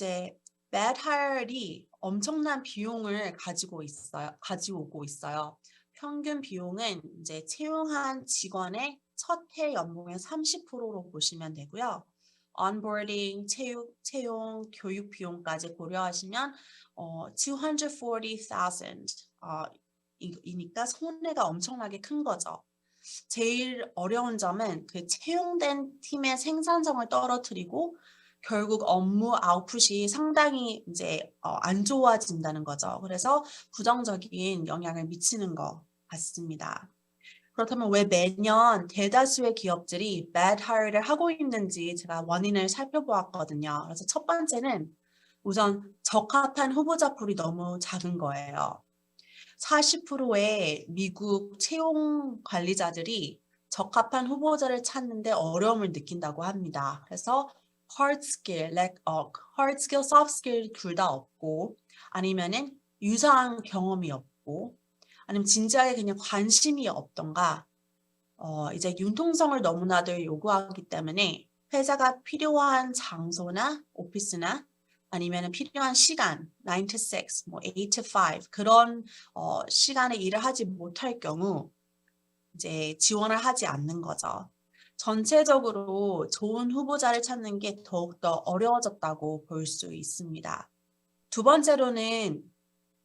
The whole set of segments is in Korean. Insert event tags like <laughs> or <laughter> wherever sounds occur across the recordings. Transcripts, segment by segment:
이제 bad hire이 엄청난 비용을 가지고 있어요. 가지고 있어요. 평균 비용은 이제 채용한 직원의 첫 해 연봉의 30%로 보시면 되고요. onboarding, 채용, 채용, 교육 비용까지 고려하시면 어, 240,000 어, 손해가 엄청나게 큰 거죠. 제일 어려운 점은 그 채용된 팀의 생산성을 떨어뜨리고 결국 업무 아웃풋이 상당히 이제 어, 안 좋아진다는 거죠. 그래서 부정적인 영향을 미치는 것 같습니다. 그렇다면 왜 매년 대다수의 기업들이 bad hire를 하고 있는지 제가 원인을 살펴보았거든요. 그래서 첫 번째는 우선 적합한 후보자 풀이 너무 작은 거예요. 40%의 미국 채용 관리자들이 적합한 후보자를 찾는데 어려움을 느낀다고 합니다. 그래서 hard skill, lack of hard skill, soft skill 둘 다 없고 아니면은 유사한 경험이 없고 아니면 진지하게 그냥 관심이 없던가 어, 이제 융통성을 너무나도 요구하기 때문에 회사가 필요한 장소나 오피스나 아니면 필요한 시간, 9 to 6, 뭐 8 to 5 그런 어, 시간에 일을 하지 못할 경우 이제 지원을 하지 않는 거죠. 전체적으로 좋은 후보자를 찾는 게 더욱더 어려워졌다고 볼 수 있습니다. 두 번째로는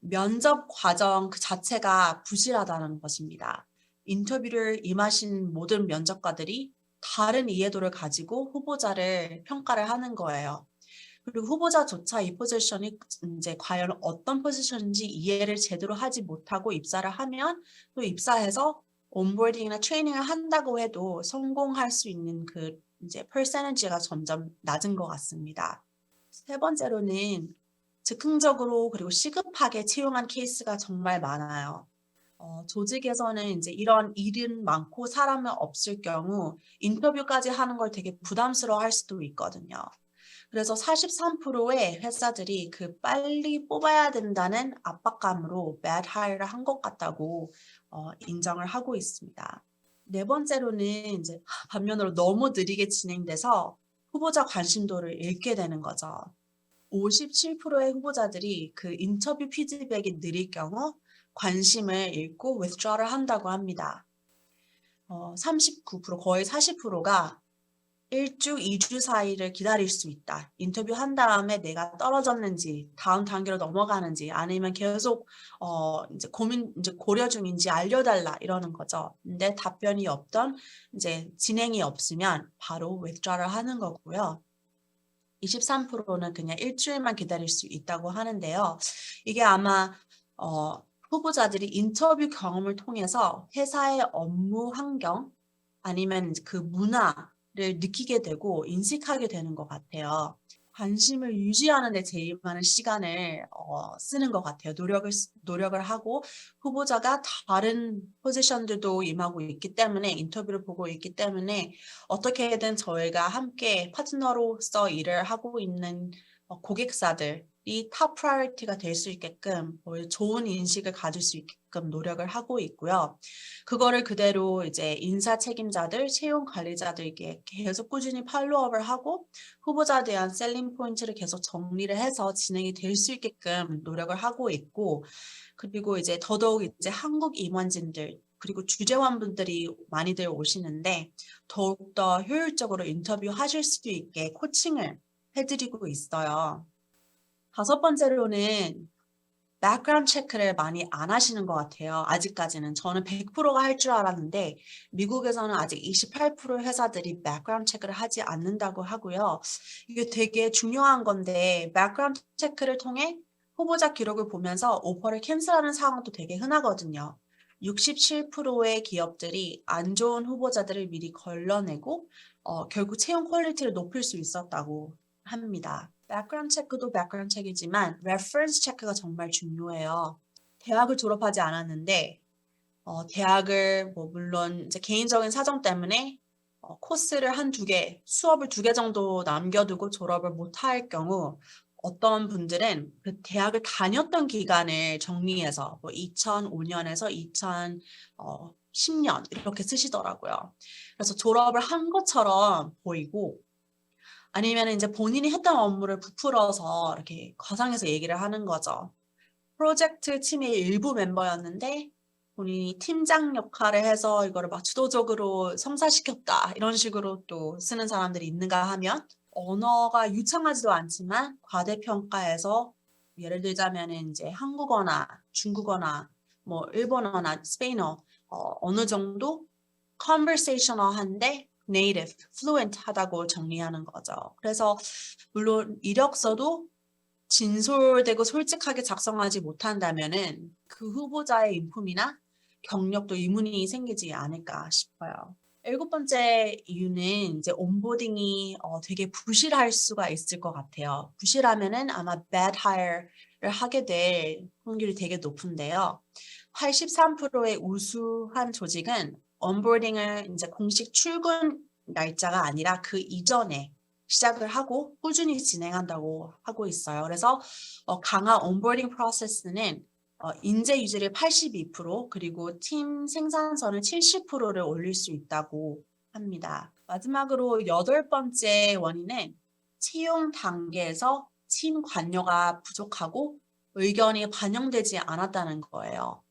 면접 과정 그 자체가 부실하다는 것입니다. 인터뷰를 임하신 모든 면접관들이 다른 이해도를 가지고 후보자를 평가를 하는 거예요. 그리고 후보자조차 이 포지션이 이제 과연 어떤 포지션인지 이해를 제대로 하지 못하고 입사를 하면 또 입사해서 온보딩이나 트레이닝을 한다고 해도 성공할 수 있는 그 이제 퍼센티지가 점점 낮은 것 같습니다. 세 번째로는 즉흥적으로 그리고 시급하게 채용한 케이스가 정말 많아요. 어, 조직에서는 이제 이런 일은 많고 사람은 없을 경우 인터뷰까지 하는 걸 되게 부담스러워 할 수도 있거든요. 그래서 43%의 회사들이 그 빨리 뽑아야 된다는 압박감으로 bad hire를 한 것 같다고 어, 인정을 하고 있습니다. 네 번째로는 이제 반면으로 너무 느리게 진행돼서 후보자 관심도를 잃게 되는 거죠. 57%의 후보자들이 그 인터뷰 피드백이 느릴 경우 관심을 잃고 withdraw를 한다고 합니다. 어, 39% 거의 40%가 1주, 2주 사이를 기다릴 수 있다. 인터뷰 한 다음에 내가 떨어졌는지, 다음 단계로 넘어가는지, 아니면 계속 어 이제 고민 이제 고려 중인지 알려달라 이러는 거죠. 근데 답변이 없던 이제 진행이 없으면 바로 withdraw를 하는 거고요. 23%는 그냥 일주일만 기다릴 수 있다고 하는데요. 이게 아마 어, 후보자들이 인터뷰 경험을 통해서 회사의 업무 환경 아니면 그 문화를 느끼게 되고 인식하게 되는 것 같아요. 관심을 유지하는 데 제일 많은 시간을 어, 쓰는 것 같아요. 노력을, 쓰- 노력을 하고 후보자가 다른 포지션들도 임하고 있기 때문에 인터뷰를 보고 있기 때문에 어떻게든 저희가 함께 파트너로서 일을 하고 있는 어, 고객사들이 탑 프라이어티가 될 수 있게끔 뭐 좋은 인식을 가질 수 있게끔 노력을 하고 있고요. 그거를 그대로 이제 인사 책임자들, 채용 관리자들에게 계속 꾸준히 팔로우업을 하고 후보자에 대한 셀링 포인트를 계속 정리를 해서 진행이 될 수 있게끔 노력을 하고 있고 그리고 이제 더더욱 이제 한국 임원진들 그리고 주재원분들이 많이들 오시는데 더욱더 효율적으로 인터뷰 하실 수 있게 코칭을 해드리고 있어요. 다섯 번째로는 백그라운드 체크를 많이 안 하시는 것 같아요. 아직까지는. 저는 100%가 할 줄 알았는데 미국에서는 아직 28% 회사들이 백그라운드 체크를 하지 않는다고 하고요. 이게 되게 중요한 건데 백그라운드 체크를 통해 후보자 기록을 보면서 오퍼를 캔슬하는 상황도 되게 흔하거든요. 67%의 기업들이 안 좋은 후보자들을 미리 걸러내고 어, 결국 채용 퀄리티를 높일 수 있었다고 합니다. 백그라운드 체크도 백그라운드 체크이지만 레퍼런스 체크가 정말 중요해요. 대학을 졸업하지 않았는데 어, 대학을 뭐 물론 이제 개인적인 사정 때문에 어, 코스를 한 두 개, 수업을 두 개 정도 남겨두고 졸업을 못 할 경우 어떤 분들은 그 대학을 다녔던 기간을 정리해서 뭐 2005년에서 2010년 이렇게 쓰시더라고요. 그래서 졸업을 한 것처럼 보이고 아니면 이제 본인이 했던 업무를 부풀어서 이렇게 과장해서 얘기를 하는 거죠. 프로젝트 팀의 일부 멤버였는데 본인이 팀장 역할을 해서 이거를 막 주도적으로 성사시켰다 이런 식으로 또 쓰는 사람들이 있는가 하면 언어가 유창하지도 않지만 과대평가해서 예를 들자면은 이제 한국어나 중국어나 뭐 일본어나 스페인어 어, 어느 정도 conversational한데 native, fluent 하다고 정리하는 거죠. 그래서 물론 이력서도 진솔되고 솔직하게 작성하지 못한다면은 그 후보자의 인품이나 경력도 의문이 생기지 않을까 싶어요. 일곱 번째 이유는 이제 온보딩이 어, 되게 부실할 수가 있을 것 같아요. 부실하면은 아마 bad hire를 하게 될 확률이 되게 높은데요. 83%의 우수한 조직은 온보딩을 이제 공식 출근 날짜가 아니라 그 이전에 시작을 하고 꾸준히 진행한다고 하고 있어요. 그래서 어, 강한 온보딩 프로세스는 어, 인재 유지를 82% 그리고 팀 생산성을 70%를 올릴 수 있다고 합니다. 마지막으로 여덟 번째 원인은 채용 단계에서 팀 관여가 부족하고 의견이 반영되지 않았다는 거예요.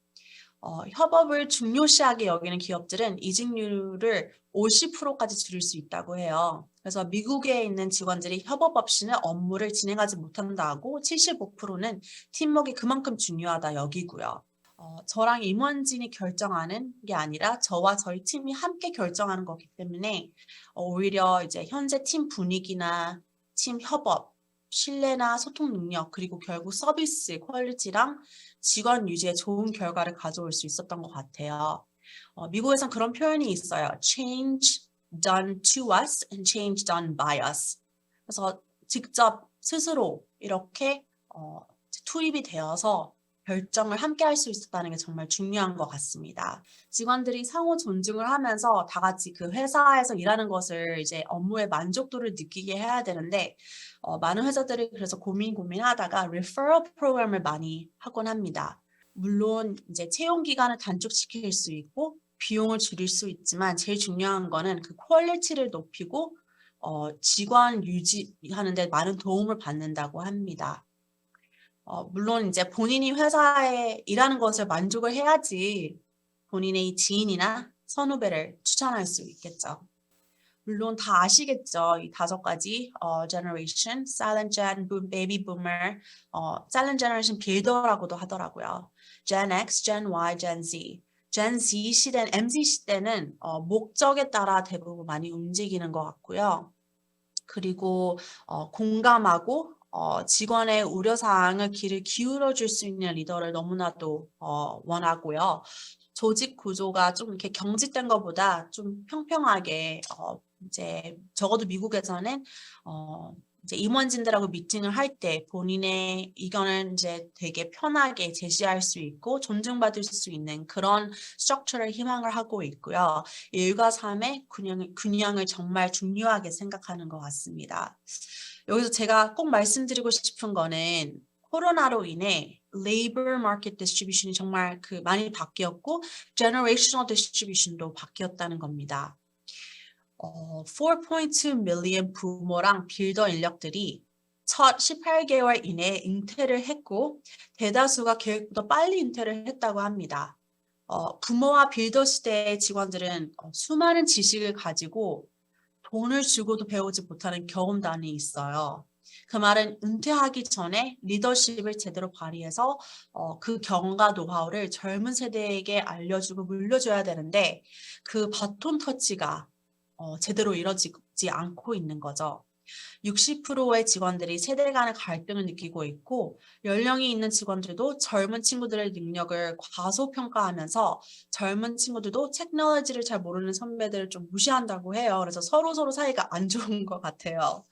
어, 협업을 중요시하게 여기는 기업들은 이직률을 50%까지 줄일 수 있다고 해요. 그래서 미국에 있는 직원들이 협업 없이는 업무를 진행하지 못한다고 75%는 팀워크가 그만큼 중요하다 여기고요. 어, 저랑 임원진이 결정하는 게 아니라 저와 저희 팀이 함께 결정하는 거기 때문에 어, 오히려 이제 현재 팀 분위기나 팀 협업, 신뢰나 소통 능력 그리고 결국 서비스 퀄리티랑 직원 유지에 좋은 결과를 가져올 수 있었던 것 같아요. 어, 미국에선 그런 표현이 있어요. Change done to us and change done by us. 그래서 직접 스스로 이렇게 어, 투입이 되어서 결정을 함께 할 수 있었다는 게 정말 중요한 것 같습니다. 직원들이 상호 존중을 하면서 다 같이 그 회사에서 일하는 것을 이제 업무의 만족도를 느끼게 해야 되는데 어, 많은 회사들이 그래서 고민 고민하다가 referral 프로그램을 많이 하곤 합니다. 물론 이제 채용 기간을 단축시킬 수 있고 비용을 줄일 수 있지만 제일 중요한 거는 그 퀄리티를 높이고 어, 직원 유지하는 데 많은 도움을 받는다고 합니다. 어, 물론 이제 본인이 회사에 일하는 것을 만족을 해야지 본인의 지인이나 선후배를 추천할 수 있겠죠. 물론 다 아시겠죠. 이 다섯 가지 어, generation, silent gen, boom, baby boomer, 어, silent generation 빌더라고도 하더라고요. Gen X, Gen Y, Gen Z. Gen Z 시대는 MZ 시대는 어, 목적에 따라 대부분 많이 움직이는 것 같고요. 그리고 어, 공감하고 어, 직원의 우려사항을 귀를 기울여 줄 수 있는 리더를 너무나도 어, 원하고요. 조직 구조가 좀 이렇게 경직된 것보다 좀 평평하게 어, 이제 적어도 미국에서는 어, 이제 임원진들하고 미팅을 할 때 본인의 의견을 이제 되게 편하게 제시할 수 있고 존중받을 수 있는 그런 스트럭처를 희망을 하고 있고요. 일과 삶의 균형, 균형을 정말 중요하게 생각하는 것 같습니다. 여기서 제가 꼭 말씀드리고 싶은 거는 코로나로 인해 labor market distribution이 정말 그 많이 바뀌었고 generational distribution도 바뀌었다는 겁니다. 어, 4.2 million 부모랑 빌더 인력들이 첫 18개월 이내에 잉태를 했고 대다수가 계획보다 빨리 잉태를 했다고 합니다. 어, 부모와 빌더 시대의 직원들은 어, 수많은 지식을 가지고 돈을 주고도 배우지 못하는 경험담이 있어요. 그 말은 은퇴하기 전에 리더십을 제대로 발휘해서 어, 그 경험과 노하우를 젊은 세대에게 알려주고 물려줘야 되는데 그 바톤 터치가 어, 제대로 이루어지지 않고 있는 거죠. 60%의 직원들이 세대 간의 갈등을 느끼고 있고 연령이 있는 직원들도 젊은 친구들의 능력을 과소평가하면서 젊은 친구들도 테크놀로지를 잘 모르는 선배들을 좀 무시한다고 해요. 그래서 서로 서로 사이가 안 <laughs> 좋은 것 같아요.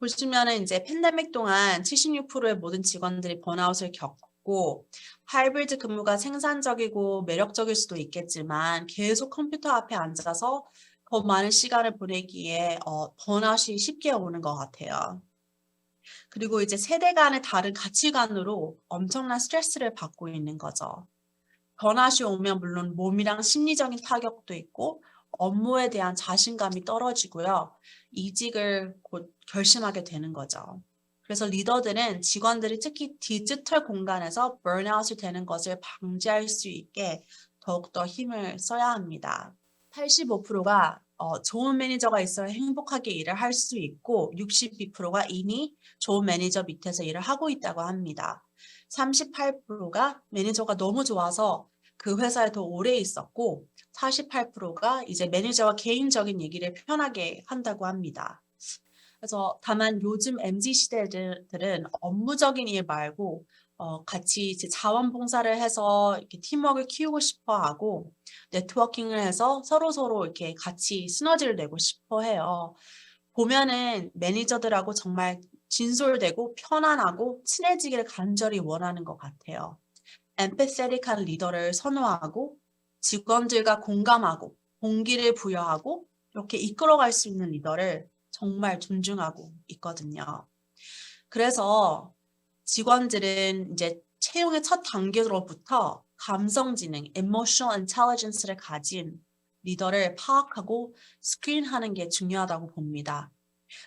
보시면은 이제 팬데믹 동안 76%의 모든 직원들이 번아웃을 겪고 하이브리드 근무가 생산적이고 매력적일 수도 있겠지만 계속 컴퓨터 앞에 앉아서 더 많은 시간을 보내기에 어, 번아웃이 쉽게 오는 것 같아요. 그리고 이제 세대 간의 다른 가치관으로 엄청난 스트레스를 받고 있는 거죠. 번아웃이 오면 물론 몸이랑 심리적인 타격도 있고 업무에 대한 자신감이 떨어지고요. 이직을 곧 결심하게 되는 거죠. 그래서 리더들은 직원들이 특히 디지털 공간에서 번아웃이 되는 것을 방지할 수 있게 더욱더 힘을 써야 합니다. 85%가 어, 좋은 매니저가 있어야 행복하게 일을 할 수 있고 62%가 이미 좋은 매니저 밑에서 일을 하고 있다고 합니다. 38%가 매니저가 너무 좋아서 그 회사에 더 오래 있었고 48%가 이제 매니저와 개인적인 얘기를 편하게 한다고 합니다. 그래서 다만 요즘 MZ 시대들은 업무적인 일 말고 어, 같이 이제 자원봉사를 해서 이렇게 팀워크를 키우고 싶어 하고 네트워킹을 해서 서로 서로 이렇게 같이 시너지를 내고 싶어 해요. 보면은 매니저들하고 정말 진솔되고 편안하고 친해지기를 간절히 원하는 것 같아요. empathetic한 리더를 선호하고 직원들과 공감하고 동기를 부여하고 이렇게 이끌어갈 수 있는 리더를 정말 존중하고 있거든요. 그래서 직원들은 이제 채용의 첫 단계로부터 감성지능, emotional intelligence를 가진 리더를 파악하고 스크린하는 게 중요하다고 봅니다.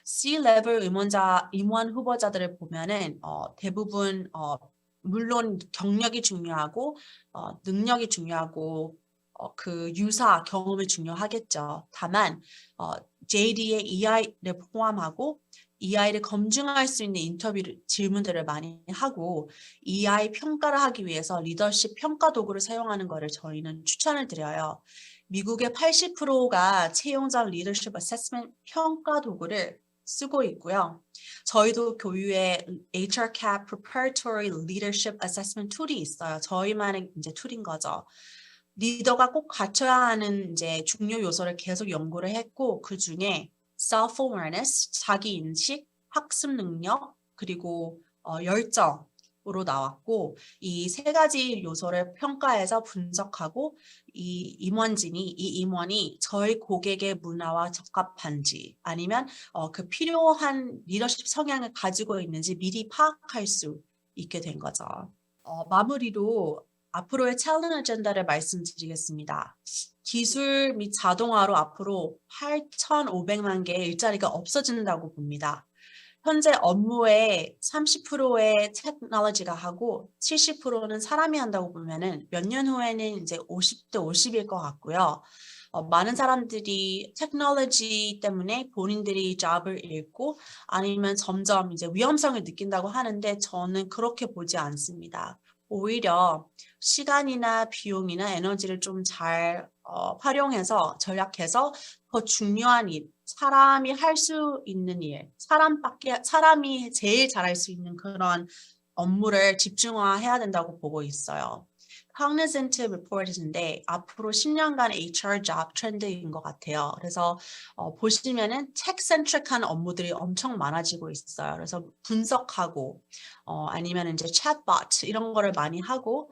C-level 임원자, 임원 후보자들을 보면은 어, 대부분 어, 물론 경력이 중요하고 어, 능력이 중요하고 어, 그 유사 경험이 중요하겠죠. 다만 어, JD의 EI를 포함하고 EI를 검증할 수 있는 인터뷰 질문들을 많이 하고 EI 평가를 하기 위해서 리더십 평가 도구를 사용하는 것을 저희는 추천을 드려요. 미국의 80%가 채용자 리더십 어세스먼트 평가 도구를 쓰고 있고요. 저희도 교육에 HRCAP Preparatory Leadership Assessment 툴이 있어요. 저희만의 이제 툴인 거죠. 리더가 꼭 갖춰야 하는 이제 중요 요소를 계속 연구를 했고 그 중에 self-awareness, 자기 인식, 학습 능력, 그리고 어, 열정 으로 나왔고 이 세 가지 요소를 평가해서 분석하고 이 임원진이 이 임원이 저희 고객의 문화와 적합한지 아니면 어, 그 필요한 리더십 성향을 가지고 있는지 미리 파악할 수 있게 된 거죠. 어, 마무리로 앞으로의 챌린지 아젠다를 말씀드리겠습니다. 기술 및 자동화로 앞으로 8,500만 개의 일자리가 없어진다고 봅니다. 현재 업무의 30%의 테크놀로지가 하고 70%는 사람이 한다고 보면은 몇 년 후에는 이제 50대 50일 것 같고요. 어, 많은 사람들이 테크놀로지 때문에 본인들이 잡을 잃고 아니면 점점 이제 위험성을 느낀다고 하는데 저는 그렇게 보지 않습니다. 오히려 시간이나 비용이나 에너지를 좀잘 어, 활용해서 전략해서 더 중요한 일, 사람이 할 수 있는 일, 사람밖에 사람이 제일 잘할 수 있는 그런 업무를 집중화해야 된다고 보고 있어요. Cognizant Report인데 앞으로 10년간 HR job 트렌드인 것 같아요. 그래서 어, 보시면은 tech-centric한 업무들이 엄청 많아지고 있어요. 그래서 분석하고 어, 아니면 이제 chatbot 이런 거를 많이 하고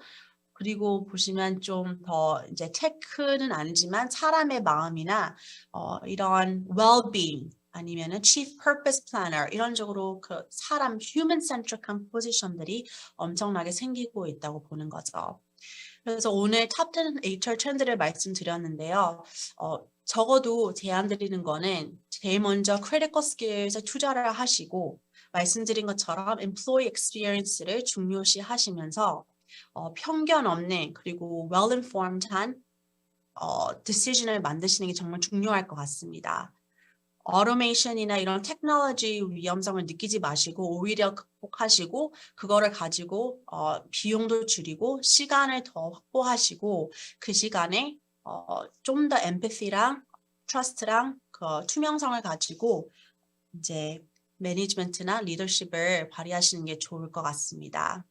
그리고 보시면 좀 더 이제 테크는 아니지만 사람의 마음이나 어, 이런 well-being 아니면은 chief purpose planner 이런 쪽으로 그 사람 human centric한 포지션들이 엄청나게 생기고 있다고 보는 거죠. 그래서 오늘 탑 10 HR 트렌드를 말씀드렸는데요. 어, 적어도 제안 드리는 거는 제일 먼저 critical skills에 투자를 하시고 말씀드린 것처럼 employee experience를 중요시 하시면서 어, 편견 없는 그리고 well-informed한 어, decision을 만드시는 게 정말 중요할 것 같습니다. 어토메이션이나 이런 테크놀로지 위험성을 느끼지 마시고 오히려 극복하시고 그거를 가지고 어, 비용도 줄이고 시간을 더 확보하시고 그 시간에 어, 좀 더 엠패시랑 트러스트랑 그 투명성을 가지고 이제 매니지먼트나 리더십을 발휘하시는 게 좋을 것 같습니다.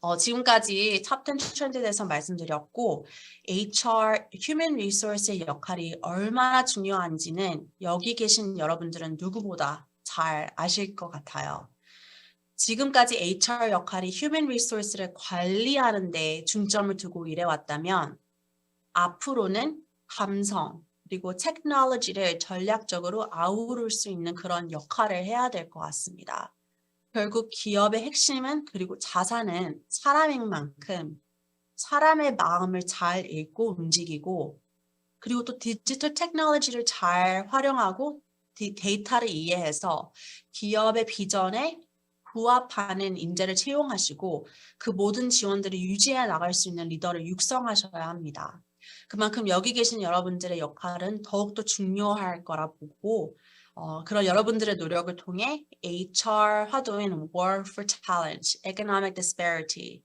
어, 지금까지 탑10 트렌드에 대해서 말씀드렸고 HR, Human Resource의 역할이 얼마나 중요한지는 여기 계신 여러분들은 누구보다 잘 아실 것 같아요. 지금까지 HR 역할이 Human Resource를 관리하는 데 중점을 두고 일해왔다면 앞으로는 감성 그리고 테크놀로지를 전략적으로 아우를 수 있는 그런 역할을 해야 될 것 같습니다. 결국 기업의 핵심은 그리고 자산은 사람인 만큼 사람의 마음을 잘 읽고 움직이고 그리고 또 디지털 테크놀로지를 잘 활용하고 디- 데이터를 이해해서 기업의 비전에 부합하는 인재를 채용하시고 그 모든 지원들을 유지해 나갈 수 있는 리더를 육성하셔야 합니다. 그만큼 여기 계신 여러분들의 역할은 더욱더 중요할 거라 보고 어, 그런 여러분들의 노력을 통해 HR 화두인 War for Talent, Economic Disparity,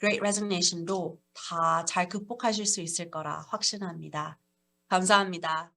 Great Resignation도 다 잘 극복하실 수 있을 거라 확신합니다. 감사합니다.